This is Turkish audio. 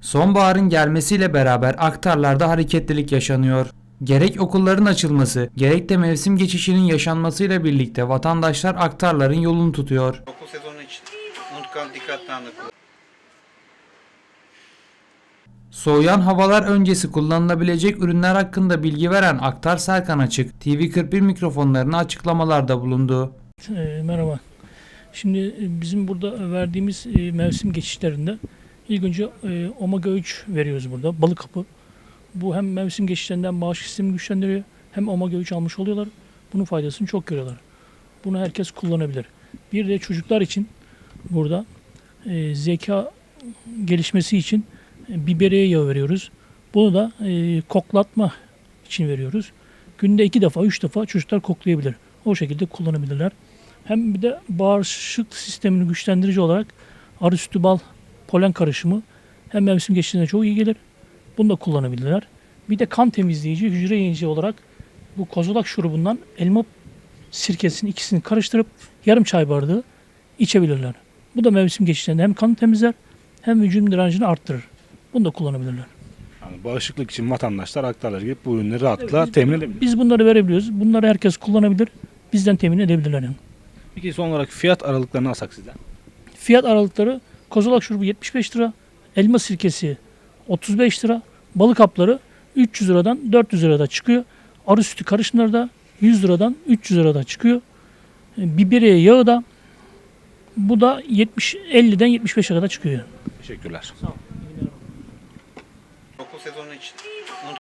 Sonbaharın gelmesiyle beraber aktarlarda hareketlilik yaşanıyor. Gerek okulların açılması, gerek de mevsim geçişinin yaşanmasıyla birlikte vatandaşlar aktarların yolunu tutuyor. Okul sezonu için unutkan dikkat dağınıklığı. Soğuyan havalar öncesi kullanılabilecek ürünler hakkında bilgi veren Aktar Serkan Açık, TV41 mikrofonlarına açıklamalarda bulundu. E, merhaba. Şimdi e, bizim burada verdiğimiz e, mevsim geçişlerinde ilk önce e, omega 3 veriyoruz burada. Balık kapı. Bu hem mevsim geçişlerinden bağışıklık sistemini güçlendiriyor hem omega 3 almış oluyorlar. Bunun faydasını çok görüyorlar. Bunu herkes kullanabilir. Bir de çocuklar için burada e, zeka gelişmesi için e, biberiye yağı veriyoruz. Bunu da e, koklatma için veriyoruz. Günde iki defa, üç defa çocuklar koklayabilir. O şekilde kullanabilirler. Hem bir de bağışıklık sistemini güçlendirici olarak arı sütü bal polen karışımı hem mevsim geçişine çok iyi gelir. Bunu da kullanabilirler. Bir de kan temizleyici, hücre yenici olarak bu kozulak şurubundan elma sirkesinin ikisini karıştırıp yarım çay bardağı içebilirler. Bu da mevsim geçişlerinde hem kanı temizler hem vücudun direncini arttırır. Bunu da kullanabilirler. Yani bağışıklık için vatandaşlar aktarlar gibi bu ürünleri rahatlıkla Evet, biz- temin edebilir. Biz bunları verebiliyoruz. Bunları herkes kullanabilir. Bizden temin edebilirler yani. Peki son olarak fiyat aralıklarını alsak sizden. Fiyat aralıkları kozalak şurubu 75 lira, elma sirkesi 35 lira, balık hapları 300 liradan 400 lirada çıkıyor. Arı sütü karışımları da 100 liradan 300 lirada çıkıyor. E, Biberiye yağı da bu da 70 50'den 75'e kadar çıkıyor. Teşekkürler. Okul sezonu için